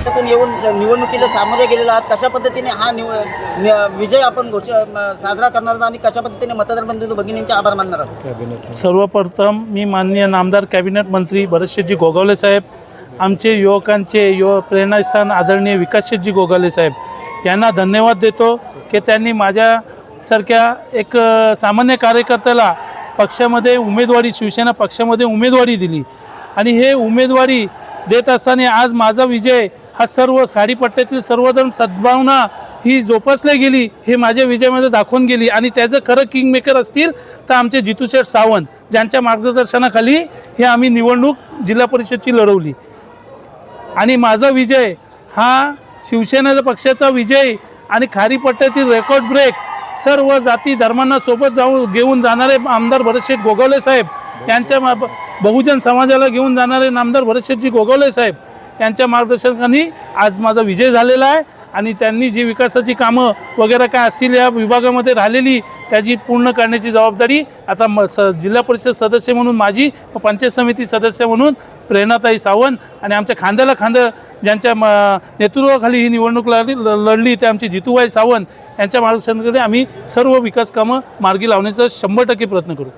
निवडणुकीला सामोरे गेलेला आहात कशा पद्धतीने हा निव नि- विजय आपण घोष साजरा करणार आहोत आणि कशा पद्धतीने मतदार बंधू भगिनींचे आभार मानणार आहोत? सर्वप्रथम मी माननीय नामदार कॅबिनेट मंत्री भरतशेठजी गोगावले साहेब आमचे युवकांचे युव प्रेरणास्थान आदरणीय विकासशेठजी गोगावले साहेब यांना धन्यवाद देतो की त्यांनी माझ्यासारख्या एक सामान्य कार्यकर्त्याला पक्षामध्ये उमेदवारी शिवसेना पक्षामध्ये उमेदवारी दिली. आणि हे उमेदवारी देत असताना आज माझा विजय हा सर्व खाडीपट्ट्यातील सर्वजण सद्भावना ही जोपासली गेली हे माझ्या विजयामध्ये दाखवून गेली. आणि त्याचं खरं किंगमेकर असतील तर आमचे जितूशेठ सावंत ज्यांच्या मार्गदर्शनाखाली हे आम्ही निवडणूक जिल्हा परिषदची लढवली. आणि माझा विजय हा शिवसेना पक्षाचा विजय आणि खारीपट्ट्यातील रेकॉर्ड ब्रेक सर्व जाती धर्मांना सोबत जाऊन घेऊन जाणारे आमदार भरतशेठ गोगावले साहेब यांच्या बहुजन समाजाला घेऊन जाणारे नामदार भरतशेठजी गोगावले साहेब यांच्या मार्गदर्शनाखाली आज माझा विजय झालेला आहे आणि त्यांनी जी विकासाची कामं वगैरे काय असतील या विभागामध्ये राहिलेली त्याची पूर्ण करण्याची जबाबदारी आता म स जिल्हा परिषद सदस्य म्हणून माझी व पंचायत समिती सदस्य म्हणून प्रेरणाताई सावंत आणि आमच्या खांद्याला खांदं ज्यांच्या म नेतृत्वाखाली ही निवडणूक लढली लढली ते आमची जितूबाई सावंत यांच्या मार्गदर्शनाकडे आम्ही सर्व विकास कामं मार्गी लावण्याचा शंभर टक्के प्रयत्न करू.